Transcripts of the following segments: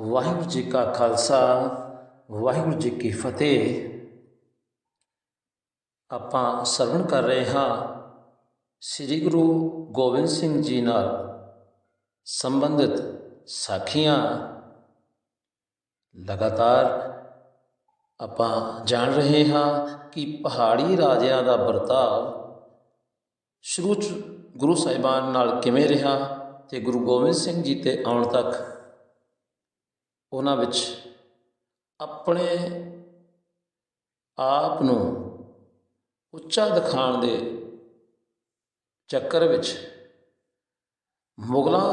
ਵਾਹਿਗੁਰੂ ਜੀ ਕਾ ਖਾਲਸਾ, ਵਾਹਿਗੁਰੂ ਜੀ ਕੀ ਫਤਿਹ। ਆਪਾਂ ਸਰਵਣ ਕਰ ਰਹੇ ਹਾਂ ਸ੍ਰੀ ਗੁਰੂ ਗੋਬਿੰਦ ਸਿੰਘ ਜੀ ਨਾਲ ਸੰਬੰਧਿਤ ਸਾਖੀਆਂ। ਲਗਾਤਾਰ ਆਪਾਂ ਜਾਣ ਰਹੇ ਹਾਂ ਕਿ ਪਹਾੜੀ ਰਾਜਿਆਂ ਦਾ ਵਰਤਾਵ ਸ਼ੁਰੂ ਚ ਗੁਰੂ ਸਾਹਿਬਾਨ ਨਾਲ ਕਿਵੇਂ ਰਿਹਾ ਤੇ ਗੁਰੂ ਗੋਬਿੰਦ ਸਿੰਘ ਜੀ ਤੇ ਆਉਣ ਤੱਕ ਉਹਨਾਂ ਵਿੱਚ ਆਪਣੇ ਆਪ ਨੂੰ ਉੱਚਾ ਦਿਖਾਉਣ ਦੇ ਚੱਕਰ ਵਿੱਚ ਮੁਗਲਾਂ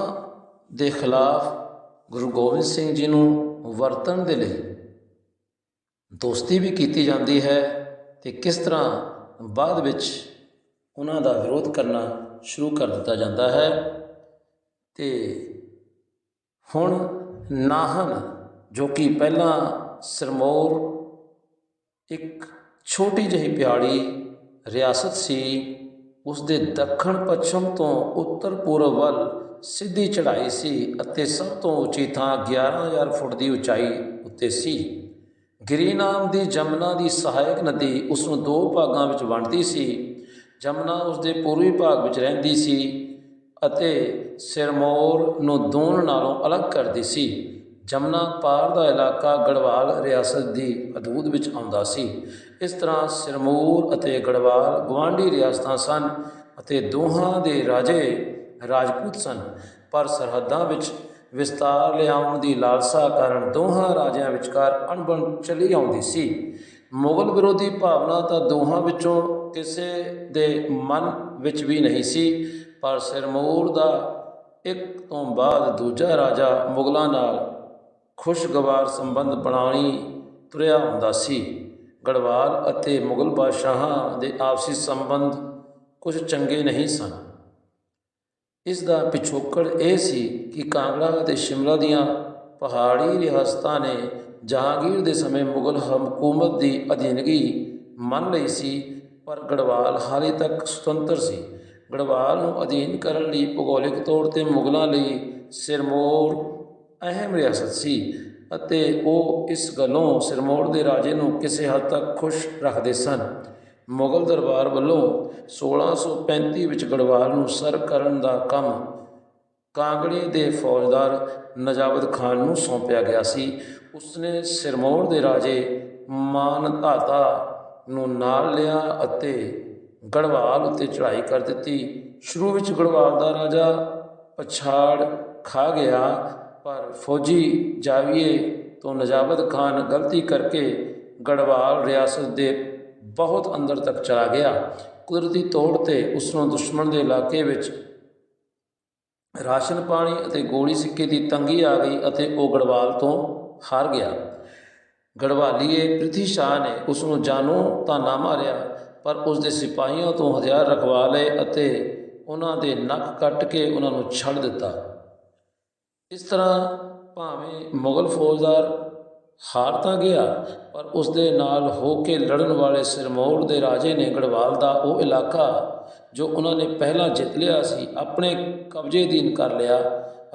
ਦੇ ਖਿਲਾਫ ਗੁਰੂ ਗੋਬਿੰਦ ਸਿੰਘ ਜੀ ਨੂੰ ਵਰਤਣ ਦੇ ਲਈ ਦੋਸਤੀ ਵੀ ਕੀਤੀ ਜਾਂਦੀ ਹੈ ਤੇ ਕਿਸ ਤਰ੍ਹਾਂ ਬਾਅਦ ਵਿੱਚ ਉਹਨਾਂ ਦਾ ਵਿਰੋਧ ਕਰਨਾ ਸ਼ੁਰੂ ਕਰ ਦਿੱਤਾ ਜਾਂਦਾ ਹੈ ਤੇ ਹੁਣ ਨਾਹਨ, ਜੋ ਕਿ ਪਹਿਲਾਂ ਸਿਰਮੌਰ ਇੱਕ ਛੋਟੀ ਜਿਹੀ ਪਿਆਲੀ ਰਿਆਸਤ ਸੀ ਉਸ ਦੇ ਦੱਖਣ ਪੱਛਮ ਤੋਂ ਉੱਤਰ ਪੂਰਬ ਵੱਲ ਸਿੱਧੀ ਚੜ੍ਹਾਈ ਸੀ ਅਤੇ ਸਭ ਤੋਂ ਉੱਚੀ ਥਾਂ 11000 ਫੁੱਟ ਦੀ ਉਚਾਈ ਉੱਤੇ ਸੀ। ਗਿਰੀ ਨਾਮ ਦੀ ਜਮਨਾ ਦੀ ਸਹਾਇਕ ਨਦੀ ਉਸ ਨੂੰ ਦੋ ਭਾਗਾਂ ਵਿੱਚ ਵੰਡਦੀ ਸੀ। ਜਮਨਾ ਉਸ ਦੇ ਪੂਰਬੀ ਭਾਗ ਵਿੱਚ ਰਹਿੰਦੀ ਸੀ। ਅਤੇ ਸਿਰਮੌਰ ਨੂੰ ਦੋਨ ਨਾਲੋਂ ਅਲੱਗ ਕਰਦੀ ਸੀ। ਜਮਨਾ ਪਾਰ ਦਾ ਇਲਾਕਾ ਗੜਵਾਲ ਰਿਆਸਤ ਦੀ ਹਦੂਦ ਵਿੱਚ ਆਉਂਦਾ ਸੀ। ਇਸ ਤਰ੍ਹਾਂ ਸਿਰਮੌਰ ਅਤੇ ਗੜਵਾਲ ਗਵਾਂਢੀ ਰਿਆਸਤਾਂ ਸਨ ਅਤੇ ਦੋਹਾਂ ਦੇ ਰਾਜੇ ਰਾਜਪੂਤ ਸਨ। ਪਰ ਸਰਹੱਦਾਂ ਵਿੱਚ ਵਿਸਤਾਰ ਲਿਆਉਣ ਦੀ ਲਾਲਸਾ ਕਾਰਨ ਦੋਹਾਂ ਰਾਜਿਆਂ ਵਿਚਕਾਰ ਅਣਬਣ ਚਲੀ ਆਉਂਦੀ ਸੀ। ਮੁਗਲ ਵਿਰੋਧੀ ਭਾਵਨਾ ਤਾਂ ਦੋਹਾਂ ਵਿੱਚੋਂ ਕਿਸੇ ਦੇ ਮਨ ਵਿੱਚ ਵੀ ਨਹੀਂ ਸੀ। ਪਰ ਸਿਰਮੌਰ ਦਾ ਇੱਕ ਤੋਂ ਬਾਅਦ ਦੂਜਾ ਰਾਜਾ ਮੁਗਲਾਂ ਨਾਲ ਖੁਸ਼ਗਵਾਰ ਸੰਬੰਧ ਬਣਾਉਣੀ ਤੁਰਿਆ ਹੁੰਦਾ ਸੀ। ਗੜਵਾਲ ਅਤੇ ਮੁਗਲ ਬਾਦਸ਼ਾਹਾਂ ਦੇ ਆਪਸੀ ਸੰਬੰਧ ਕੁਝ ਚੰਗੇ ਨਹੀਂ ਸਨ। ਇਸ ਦਾ ਪਿਛੋਕੜ ਇਹ ਸੀ ਕਿ ਕਾਂਗੜਾ ਅਤੇ ਸ਼ਿਮਲਾ ਦੀਆਂ ਪਹਾੜੀ ਰਿਆਸਤਾਂ ਨੇ ਜਹਾਂਗੀਰ ਦੇ ਸਮੇਂ ਮੁਗਲ ਹਕੂਮਤ ਦੀ ਅਧੀਨਗੀ ਮੰਨ ਲਈ ਸੀ, ਪਰ ਗੜਵਾਲ ਹਾਲੇ ਤੱਕ ਸੁਤੰਤਰ ਸੀ। ਗੜਵਾਲ ਨੂੰ ਅਧੀਨ ਕਰਨ ਲਈ ਭੂਗੋਲਿਕ ਤੌਰ ਤੇ ਮੁਗਲਾਂ ਲਈ ਸਿਰਮੌਰ ਅਹਿਮ ਰਿਆਸਤ ਸੀ ਅਤੇ ਉਹ ਇਸ ਗੱਲੋਂ ਸਿਰਮੌਰ ਦੇ ਰਾਜੇ ਨੂੰ ਕਿਸੇ ਹੱਦ ਤੱਕ ਖੁਸ਼ ਰੱਖਦੇ ਸਨ। ਮੁਗਲ ਦਰਬਾਰ ਵੱਲੋਂ 1635 ਵਿੱਚ ਗੜਵਾਲ ਨੂੰ ਸਰ ਕਰਨ ਦਾ ਕੰਮ ਕਾਂਗੜੇ ਦੇ ਫੌਜਦਾਰ ਨਜਾਬਤ ਖਾਨ ਨੂੰ ਸੌਂਪਿਆ ਗਿਆ ਸੀ। ਉਸਨੇ ਸਿਰਮੌਰ ਦੇ ਰਾਜੇ ਮਾਨਧਾਤਾ ਨੂੰ ਨਾਲ ਲਿਆ ਅਤੇ ਗੜਵਾਲ ਉੱਤੇ ਚੜ੍ਹਾਈ ਕਰ ਦਿੱਤੀ। ਸ਼ੁਰੂ ਵਿੱਚ ਗੜਵਾਲ ਦਾ ਰਾਜਾ ਪਛਾੜ ਖਾ ਗਿਆ, ਪਰ ਫੌਜੀ ਜਾਵੀਏ ਤੋਂ ਨਜਾਬਤ ਖਾਨ ਗਲਤੀ ਕਰਕੇ ਗੜਵਾਲ ਰਿਆਸਤ ਦੇ ਬਹੁਤ ਅੰਦਰ ਤੱਕ ਚਲਾ ਗਿਆ। ਕੁਦਰਤੀ ਤੌਰ ਤੇ ਉਸ ਨੂੰ ਦੁਸ਼ਮਣ ਦੇ ਇਲਾਕੇ ਵਿੱਚ ਰਾਸ਼ਨ ਪਾਣੀ ਅਤੇ ਗੋਲੀ ਸਿੱਕੇ ਦੀ ਤੰਗੀ ਆ ਗਈ ਅਤੇ ਉਹ ਗੜਵਾਲ ਤੋਂ ਹਾਰ ਗਿਆ। ਗੜਵਾਲੀਏ ਪ੍ਰਿਥੀ ਸ਼ਾਹ ਨੇ ਉਸ ਨੂੰ ਜਾਨੋਂ ਤਾਂ ਨਾ ਮਾਰਿਆ ਪਰ ਉਸ ਦੇ ਸਿਪਾਹੀਆਂ ਤੋਂ ਹਥਿਆਰ ਰਖਵਾ ਲਏ ਅਤੇ ਉਹਨਾਂ ਦੇ ਨੱਕ ਕੱਟ ਕੇ ਉਹਨਾਂ ਨੂੰ ਛੱਡ ਦਿੱਤਾ। ਇਸ ਤਰ੍ਹਾਂ ਭਾਵੇਂ ਮੁਗਲ ਫੌਜਦਾਰ ਹਾਰ ਤਾਂ ਗਿਆ, ਪਰ ਉਸ ਦੇ ਨਾਲ ਹੋ ਕੇ ਲੜਨ ਵਾਲੇ ਸਿਰਮੌਰ ਦੇ ਰਾਜੇ ਨੇ ਗੜਵਾਲ ਦਾ ਉਹ ਇਲਾਕਾ, ਜੋ ਉਹਨਾਂ ਨੇ ਪਹਿਲਾਂ ਜਿੱਤ ਲਿਆ ਸੀ, ਆਪਣੇ ਕਬਜ਼ੇ ਅਧੀਨ ਕਰ ਲਿਆ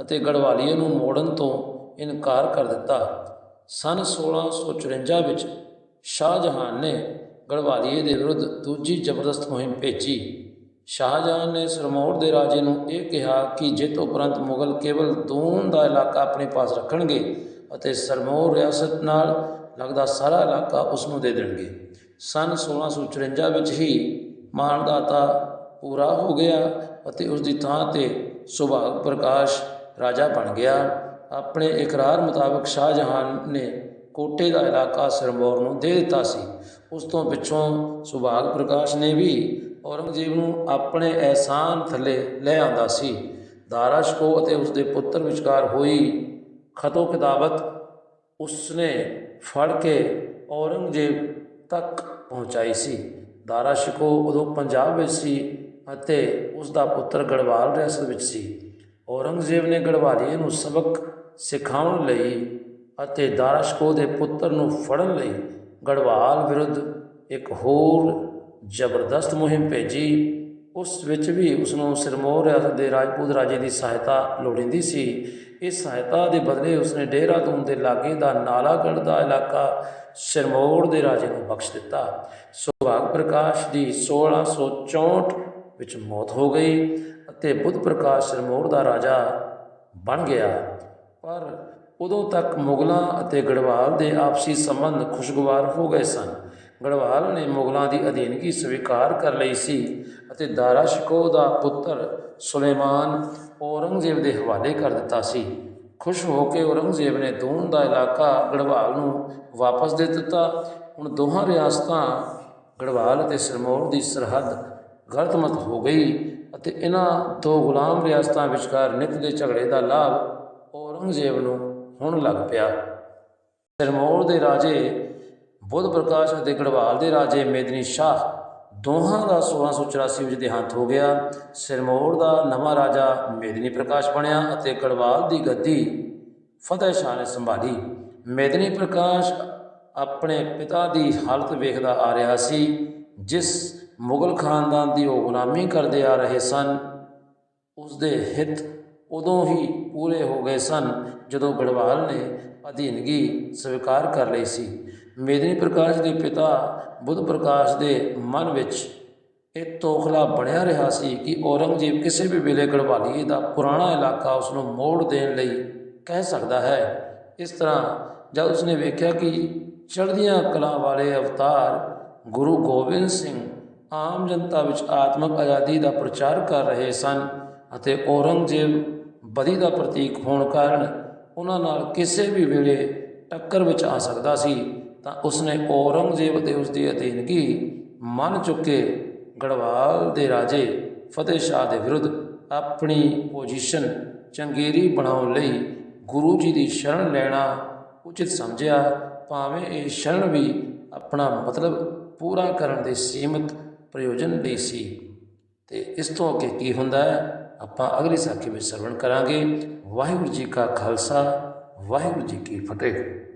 ਅਤੇ ਗੜਵਾਲੀਏ ਨੂੰ ਮੋੜਨ ਤੋਂ ਇਨਕਾਰ ਕਰ ਦਿੱਤਾ। ਸਨ 1654 ਵਿੱਚ ਸ਼ਾਹਜਹਾਨ ਨੇ ਗੜਵਾਲੀਏ ਦੇ ਵਿਰੁੱਧ। ਦੂਜੀ ਜ਼ਬਰਦਸਤ ਮੁਹਿੰਮ ਭੇਜੀ। ਸ਼ਾਹਜਹਾਨ ਨੇ ਸਰਮੌਰ ਦੇ ਰਾਜੇ ਨੂੰ ਇਹ ਕਿਹਾ ਕਿ ਜਿੱਤ ਉਪਰੰਤ ਮੁਗਲ ਕੇਵਲ ਦੂਨ ਦਾ ਇਲਾਕਾ ਆਪਣੇ ਪਾਸ ਰੱਖਣਗੇ ਅਤੇ ਸਰਮੌਰ ਰਿਆਸਤ ਨਾਲ ਲੱਗਦਾ ਸਾਰਾ ਇਲਾਕਾ ਉਸ ਨੂੰ ਦੇ ਦੇਣਗੇ। ਸਨ 1654 ਵਿੱਚ ਹੀ ਮਾਨਦਾਤਾ ਪੂਰਾ ਹੋ ਗਿਆ ਅਤੇ ਉਸ ਦੀ ਥਾਂ ਤੇ ਸੁਭਾਗ ਪ੍ਰਕਾਸ਼ ਰਾਜਾ ਬਣ ਗਿਆ। ਆਪਣੇ ਇਕਰਾਰ ਮੁਤਾਬਕ ਸ਼ਾਹਜਹਾਨ ਨੇ ਕੋਟੇ ਦਾ ਇਲਾਕਾ ਸਿਰਮੌਰ ਨੂੰ ਦੇ ਦਿੱਤਾ ਸੀ। ਉਸ ਤੋਂ ਪਿੱਛੋਂ ਸੁਭਾਗ ਪ੍ਰਕਾਸ਼ ਨੇ ਵੀ ਔਰੰਗਜ਼ੇਬ ਨੂੰ ਆਪਣੇ ਅਹਿਸਾਨ ਥੱਲੇ ਲੈ ਆਂਦਾ ਸੀ। ਦਾਰਾ ਸ਼ਕੋ ਅਤੇ ਉਸ ਦੇ ਪੁੱਤਰ ਵਿਚਕਾਰ ਹੋਈ ਖਤੋ ਕਿਤਾਬਤ ਉਸਨੇ ਫੜ ਕੇ ਔਰੰਗਜ਼ੇਬ ਤੱਕ ਪਹੁੰਚਾਈ ਸੀ। ਦਾਰਾ ਸ਼ਿਕੋ ਉਦੋਂ ਪੰਜਾਬ ਵਿੱਚ ਸੀ ਅਤੇ ਉਸ ਦਾ ਪੁੱਤਰ ਗੜਵਾਲ ਰਿਆਸਤ ਵਿੱਚ ਸੀ। ਔਰੰਗਜ਼ੇਬ ਨੇ ਗੜਵਾਲੀਏ ਨੂੰ ਸਬਕ ਸਿਖਾਉਣ ਲਈ ਅਤੇ ਦਾਰਾ ਦੇ ਪੁੱਤਰ ਨੂੰ ਫੜਨ ਲਈ ਗੜਵਾਲ ਵਿਰੁੱਧ ਇੱਕ ਹੋਰ ਜ਼ਬਰਦਸਤ ਮੁਹਿੰਮ ਭੇਜੀ। ਉਸ ਵਿੱਚ ਵੀ ਉਸ ਨੂੰ ਸਿਰਮੌਰ ਰਿਆਸਤ ਦੇ ਰਾਜਪੂਤ ਰਾਜੇ ਦੀ ਸਹਾਇਤਾ ਲੋੜੀਂਦੀ ਸੀ। ਇਸ ਸਹਾਇਤਾ ਦੇ ਬਦਲੇ ਉਸਨੇ ਦੇਹਰਾਦੂਨ ਦੇ ਲਾਗੇ ਦਾ ਨਾਲਾਗੜ੍ਹ ਦਾ ਇਲਾਕਾ ਸਿਰਮੌਰ ਦੇ ਰਾਜੇ ਨੂੰ ਬਖਸ਼ ਦਿੱਤਾ। ਸੁਭਾਗ ਪ੍ਰਕਾਸ਼ ਦੀ 1664 ਵਿੱਚ ਮੌਤ ਹੋ ਗਈ ਅਤੇ ਬੁੱਧ ਪ੍ਰਕਾਸ਼ ਸਿਰਮੌਰ ਦਾ ਰਾਜਾ ਬਣ ਗਿਆ। ਪਰ ਉਦੋਂ ਤੱਕ ਮੁਗਲਾਂ ਅਤੇ ਗੜਵਾਲ ਦੇ ਆਪਸੀ ਸੰਬੰਧ ਖੁਸ਼ਗਵਾਰ ਹੋ ਗਏ ਸਨ। ਗੜਵਾਲ ਨੇ ਮੁਗਲਾਂ ਦੀ ਅਧੀਨਗੀ ਸਵੀਕਾਰ ਕਰ ਲਈ ਸੀ ਅਤੇ ਦਾਰਾ ਸ਼ਿਕੋ ਦਾ ਪੁੱਤਰ ਸੁਲੇਮਾਨ ਔਰੰਗਜ਼ੇਬ ਦੇ ਹਵਾਲੇ ਕਰ ਦਿੱਤਾ ਸੀ। ਖੁਸ਼ ਹੋ ਕੇ ਔਰੰਗਜ਼ੇਬ ਨੇ ਦੂਨ ਦਾ ਇਲਾਕਾ ਗੜਵਾਲ ਨੂੰ ਵਾਪਸ ਦੇ ਦਿੱਤਾ। ਹੁਣ ਦੋਹਾਂ ਰਿਆਸਤਾਂ ਗੜਵਾਲ ਅਤੇ ਸਿਰਮੌਰ ਦੀ ਸਰਹੱਦ ਗਲਤਮਤ ਹੋ ਗਈ ਅਤੇ ਇਹਨਾਂ ਦੋ ਗੁਲਾਮ ਰਿਆਸਤਾਂ ਵਿਚਕਾਰ ਨਿਤ ਦੇ ਝਗੜੇ ਦਾ ਲਾਭ ਔਰੰਗਜ਼ੇਬ ਨੂੰ ਹੁਣ ਲੱਗ ਪਿਆ। ਸਿਰਮੌਰ ਦੇ ਰਾਜੇ ਬੁੱਧ ਪ੍ਰਕਾਸ਼ ਅਤੇ ਗੜਵਾਲ ਦੇ ਰਾਜੇ ਮੇਦਨੀ ਸ਼ਾਹ ਦੋਹਾਂ ਦਾ 1684 ਵਿੱਚ ਦੇਹਾਂਤ ਹੋ ਗਿਆ। ਸਿਰਮੌਰ ਦਾ ਨਵਾਂ ਰਾਜਾ ਮੇਦਨੀ ਪ੍ਰਕਾਸ਼ ਬਣਿਆ ਅਤੇ ਗੜਵਾਲ ਦੀ ਗੱਦੀ ਫਤਿਹ ਸ਼ਾਹ ਨੇ ਸੰਭਾਲੀ। ਮੇਦਨੀ ਪ੍ਰਕਾਸ਼ ਆਪਣੇ ਪਿਤਾ ਦੀ ਹਾਲਤ ਵੇਖਦਾ ਆ ਰਿਹਾ ਸੀ, ਜਿਸ ਮੁਗਲ ਖਾਨਦਾਨ ਦੀ ਉਹ ਗੁਲਾਮੀ ਕਰਦੇ ਆ ਰਹੇ ਸਨ। ਉਸ ਦੇ ਹਿੱਤ ਉਦੋਂ ਹੀ ਪੂਰੇ ਹੋ ਗਏ ਸਨ ਜਦੋਂ ਗੜਵਾਲ ਨੇ ਅਧੀਨਗੀ ਸਵੀਕਾਰ ਕਰ ਲਈ ਸੀ। ਮੇਦਨੀ ਪ੍ਰਕਾਸ਼ ਦੇ ਪਿਤਾ ਬੁੱਧ ਪ੍ਰਕਾਸ਼ ਦੇ ਮਨ ਵਿੱਚ ਇਹ ਤੋਖਲਾ ਬਣਿਆ ਰਿਹਾ ਸੀ ਕਿ ਔਰੰਗਜ਼ੇਬ ਕਿਸੇ ਵੀ ਵੇਲੇ ਗੜਵਾਲੀਏ ਦਾ ਪੁਰਾਣਾ ਇਲਾਕਾ ਉਸ ਨੂੰ ਮੋੜ ਦੇਣ ਲਈ ਕਹਿ ਸਕਦਾ ਹੈ। ਇਸ ਤਰ੍ਹਾਂ ਜਦ ਉਸਨੇ ਵੇਖਿਆ ਕਿ ਚੜ੍ਹਦੀਆਂ ਕਲਾ ਵਾਲੇ ਅਵਤਾਰ ਗੁਰੂ ਗੋਬਿੰਦ ਸਿੰਘ ਆਮ ਜਨਤਾ ਵਿੱਚ ਆਤਮਿਕ ਆਜ਼ਾਦੀ ਦਾ ਪ੍ਰਚਾਰ ਕਰ ਰਹੇ ਸਨ ਅਤੇ ਔਰੰਗਜ਼ੇਬ ਬਦੀ ਦਾ ਪ੍ਰਤੀਕ ਹੋਣ ਕਾਰਨ ਉਹਨਾਂ ਨਾਲ ਕਿਸੇ ਵੀ ਵੇਲੇ ਟੱਕਰ ਵਿੱਚ ਆ ਸਕਦਾ ਸੀ, ਤਾਂ ਉਸਨੇ ਔਰੰਗਜ਼ੇਬ ਅਤੇ ਉਸਦੀ ਅਧੀਨਗੀ ਮੰਨ ਚੁੱਕੇ ਗੜਵਾਲ ਦੇ ਰਾਜੇ ਫਤਿਹ ਸ਼ਾਹ ਦੇ ਵਿਰੁੱਧ ਆਪਣੀ ਪੋਜੀਸ਼ਨ ਚੰਗੇਰੀ ਬਣਾਉਣ ਲਈ ਗੁਰੂ ਜੀ ਦੀ ਸ਼ਰਨ ਲੈਣਾ ਉਚਿਤ ਸਮਝਿਆ। ਭਾਵੇਂ ਇਹ ਸ਼ਰਨ ਵੀ ਆਪਣਾ ਮਤਲਬ ਪੂਰਾ ਕਰਨ ਦੇ ਸੀਮਤ ਪ੍ਰਯੋਜਨ ਲਈ ਸੀ। ਤੇ ਇਸ ਤੋਂ ਅੱਗੇ ਕੀ ਹੁੰਦਾ ਹੈ? ਆਪਾਂ ਅਗਲੀ ਸਾਖੀ ਵਿੱਚ ਸਰਵਣ ਕਰਾਂਗੇ। ਵਾਹਿਗੁਰੂ ਜੀ ਕਾ ਖਾਲਸਾ ਵਾਹਿਗੁਰੂ ਜੀ ਕੀ ਫਤਿਹ।